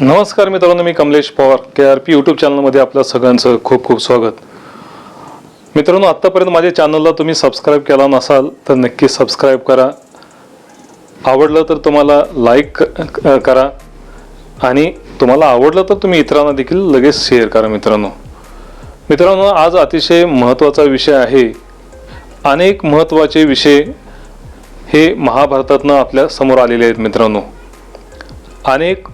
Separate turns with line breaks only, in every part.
नमस्कार मित्रांनो मी Kamlesh Pawar. K R P YouTube चॅनलमध्ये आपल्या सगळ्यांचं खूप खूप स्वागत. मित्रांनो आत्तापर्यंत माझ्या चॅनलला तुम्ही सबस्क्राईब केला नसाल तर नक्की सबस्क्राईब करा. आवडलं तर तुम्हाला लाईक करा. आणि तुम्हाला आवडलं तर तुम्ही इतरांना देखील लगेच शेअर करा मित्रांनो. मित्रांनो आज अतिशय महत्त्वाचा विषय आहे. अनेक महत्त्वाचे विषय हे महाभारतातनं आपल्यासमोर आलेले आहेत मित्रांनो. अनेक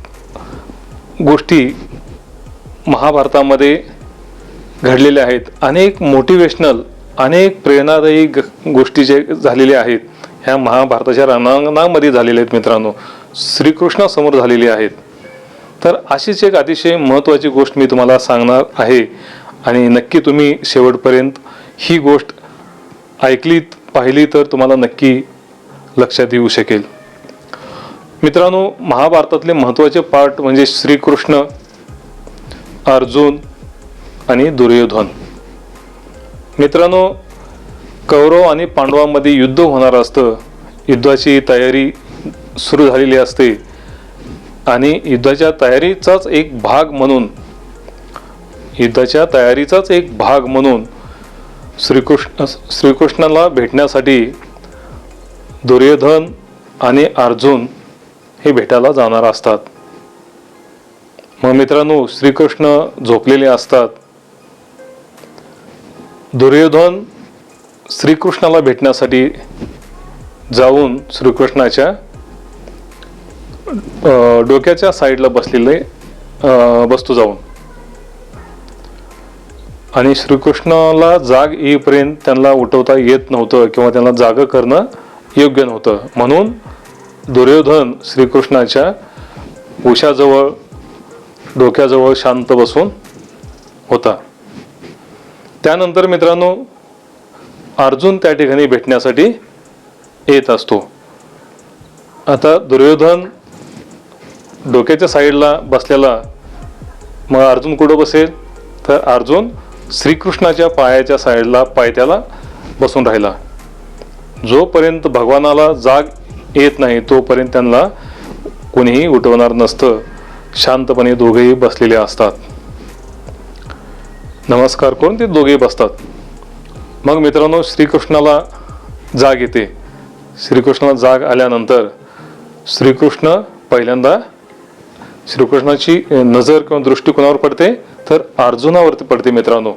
गोष्टी महाभारतामध्ये घडलेल्या आहेत. अनेक मोटिवेशनल अनेक प्रेरणादायी ग गोष्टी जे झालेल्या आहेत ह्या महाभारताच्या रणांगणामध्ये झालेल्या आहेत मित्रांनो. श्रीकृष्णासमोर झालेली आहेत. तर अशीच एक अतिशय महत्त्वाची गोष्ट मी तुम्हाला सांगणार आहे. आणि नक्की तुम्ही शेवटपर्यंत ही गोष्ट ऐकली पाहिली तर तुम्हाला नक्की लक्षात येऊ शकेल. मित्रांनो महाभारतातले महत्त्वाचे पार्ट म्हणजे श्रीकृष्ण अर्जुन आणि दुर्योधन. मित्रांनो कौरव आणि पांडवांमध्ये युद्ध होणार असतं. युद्धाची तयारी सुरू झालेली असते. आणि युद्धाच्या तयारीचाच एक भाग म्हणून युद्धाच्या तयारीचाच एक भाग म्हणून श्रीकृष्ण श्रीकृष्णाला भेटण्यासाठी दुर्योधन आणि अर्जुन हे भेटायला जाणार असतात. मग मित्रांनो श्रीकृष्ण झोपलेले असतात. दुर्योधन श्रीकृष्णाला भेटण्यासाठी जाऊन श्रीकृष्णाच्या डोक्याच्या साईडला बसलेले बसतो जाऊन. आणि श्रीकृष्णाला जाग येईपर्यंत त्यांना उठवता येत नव्हतं किंवा त्यांना जाग करणं योग्य नव्हतं. म्हणून दुर्योधन श्रीकृष्णाच्या उशाजवळ डोक्याजवळ शांत बसून होता. त्यानंतर मित्रांनो अर्जुन त्या ठिकाणी भेटण्यासाठी येत असतो. आता दुर्योधन डोक्याच्या साईडला बसलेला मग अर्जुन कुठं बसेल? तर अर्जुन श्रीकृष्णाच्या पायाच्या साईडला पायथ्याला बसून राहिला. जोपर्यंत भगवानाला जाग येत नाही तोपर्यंत त्यांना कोणीही उठवणार नसतं. शांतपणे दोघेही बसलेले असतात. नमस्कार करून ते दोघेही बसतात? मग मित्रांनो श्रीकृष्णाला जाग येते. श्रीकृष्णाला जाग आल्यानंतर श्रीकृष्ण पहिल्यांदा श्रीकृष्णाची नजर किंवा दृष्टी कोणावर पडते तर अर्जुनावरती पडते मित्रांनो.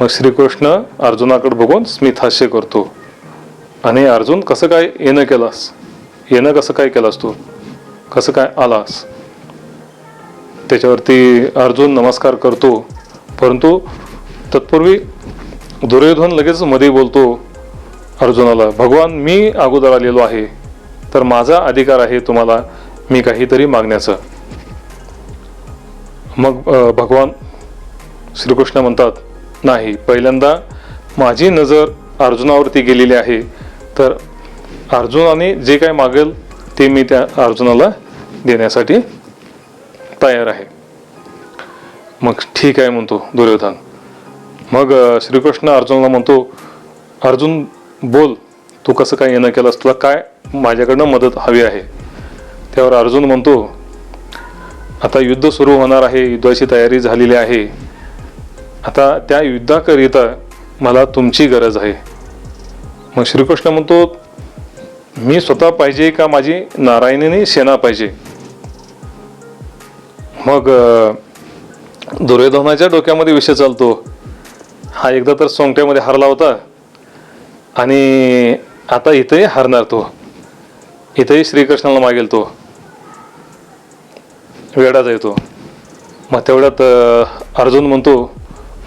मग श्रीकृष्ण अर्जुनाकडे बघून स्मितहास्य करतो. आणि अर्जुन कसं काय येणं केलास? येणं कसं काय केलास तू? कसं काय आलास? त्याच्यावरती अर्जुन नमस्कार करतो. परंतु तत्पूर्वी दुर्योधन लगेच मध्ये बोलतो अर्जुनाला भगवान मी अगोदर आलेलो आहे. तर माझा अधिकार आहे तुम्हाला मी काहीतरी मागण्याचं. मग भगवान श्रीकृष्ण म्हणतात नाही पहिल्यांदा माझी नजर अर्जुनावरती गेलेली आहे. तर अर्जुनाने जे काय मागेल ते मी त्या अर्जुनाला देण्यासाठी तयार आहे. मग ठीक आहे म्हणतो दुर्योधन. मग श्रीकृष्ण अर्जुनाला म्हणतो अर्जुन बोल तू कसं काय येणं केलंस? तुला काय माझ्याकडनं मदत हवी आहे? त्यावर अर्जुन म्हणतो आता युद्ध सुरू होणार आहे युद्धाची तयारी झालेली आहे. आता त्या युद्धाकरिता मला तुमची गरज आहे. मग श्रीकृष्ण म्हणतो मी स्वतः पाहिजे का माझी नारायणीने सेना पाहिजे? मग दुर्योधनाच्या डोक्यामध्ये विषय चालतो. हा एकदा तर सोंगट्यामध्ये हरला होता आणि आता इथंही हरणार तो इथंही श्रीकृष्णाला मागेल तो वेडाचा येतो मग तेवढ्यात अर्जुन म्हणतो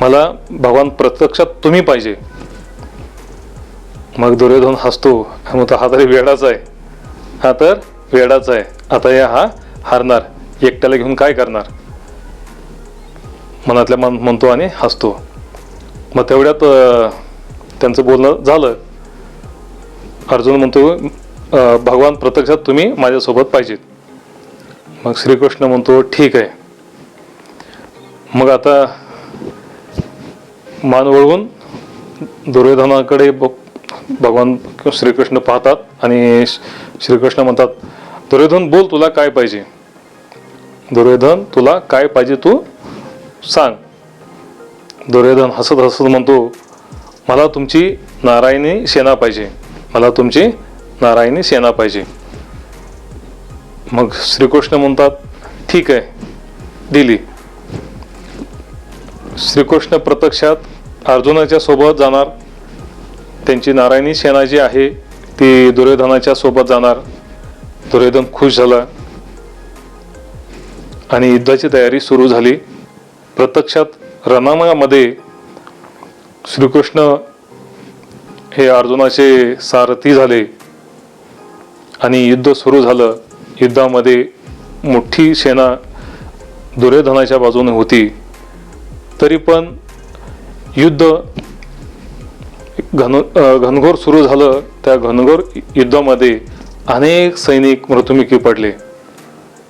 मला भगवान प्रत्यक्षात तुम्ही पाहिजे. मग दुर्योधन हसतो. आणि म्हणतो हा तरी वेडाच आहे. हा तर वेडाच आहे. आता या हा हारणार. एकट्याला घेऊन काय करणार? मनातल्या मन म्हणतो आणि हसतो. मग तेवढ्यात त्यांचं बोलणं झालं. अर्जुन म्हणतो भगवान प्रत्यक्षात तुम्ही माझ्यासोबत पाहिजेत. मग श्रीकृष्ण म्हणतो ठीक आहे. मग आता मान वळवून दुर्योधनाकडे भगवान श्रीकृष्ण पाहतात आणि श्रीकृष्ण म्हणतात दुर्योधन बोल तुला काय पाहिजे? दुर्योधन तुला काय पाहिजे तू सांग. दुर्योधन हसत हसत म्हणतो मला तुमची नारायणी सेना पाहिजे. मला तुमची नारायणी सेना पाहिजे. मग श्रीकृष्ण म्हणतात ठीक आहे दिली. श्रीकृष्ण प्रत्यक्षात अर्जुनाच्या सोबत जाणार. त्यांची नारायणी सेना जी आहे ती दुर्योधनाच्या सोबत जाणार. दुर्योधन खुश झाला. आणि युद्धाची तयारी सुरू झाली. प्रत्यक्षात रणांगणामध्ये श्रीकृष्ण हे अर्जुनाचे सारथी झाले. आणि युद्ध सुरू झालं. युद्धामध्ये मोठी सेना दुर्योधनाच्या बाजूने होती. तरी पण युद्ध घन घनघोर सुरू झालं त्या घनघोर युद्धामध्ये अनेक सैनिक मृत्युमुखी पडले.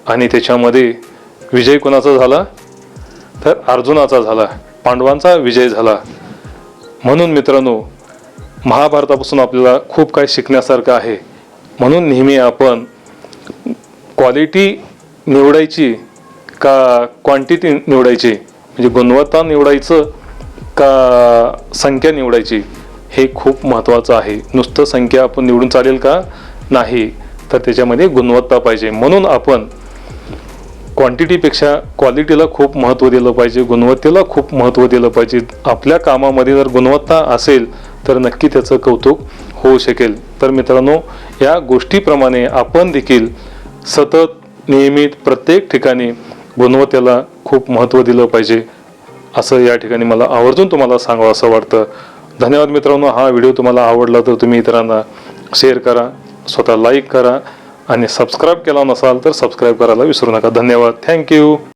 आणि त्याच्यामध्ये विजय कोणाचा झाला? तर अर्जुनाचा झाला. पांडवांचा विजय झाला. म्हणून मित्रांनो महाभारतापासून आपल्याला खूप काही शिकण्यासारखं आहे. म्हणून नेहमी आपण क्वालिटी निवडायची का क्वांटिटी निवडायची? म्हणजे गुणवत्ता निवडायचं का संख्या निवडायची? हे खूप महत्त्वाचं आहे. नुसतं संख्या आपण निवडून चालेल का? नाही. तर त्याच्यामध्ये गुणवत्ता पाहिजे. म्हणून आपण क्वांटिटीपेक्षा क्वालिटीला खूप महत्त्व दिलं पाहिजे. गुणवत्तेला खूप महत्त्व दिलं पाहिजे. आपल्या कामामध्ये जर गुणवत्ता असेल तर नक्की त्याचं कौतुक होऊ शकेल. तर मित्रांनो या गोष्टीप्रमाणे आपण देखील सतत नियमित प्रत्येक ठिकाणी गुणवत्तेला खूप महत्त्व दिलं पाहिजे. असं या ठिकाणी मला आवर्जून तुम्हाला सांगावं असं वाटतं. धन्यवाद मित्रांनो हा व्हिडिओ तुम्हाला आवडला तर तुम्ही इतरांना शेअर करा स्वतः लाईक करा आणि सबस्क्राईब केला नसाल तर सबस्क्राईब करायला विसरू नका. धन्यवाद. थँक्यू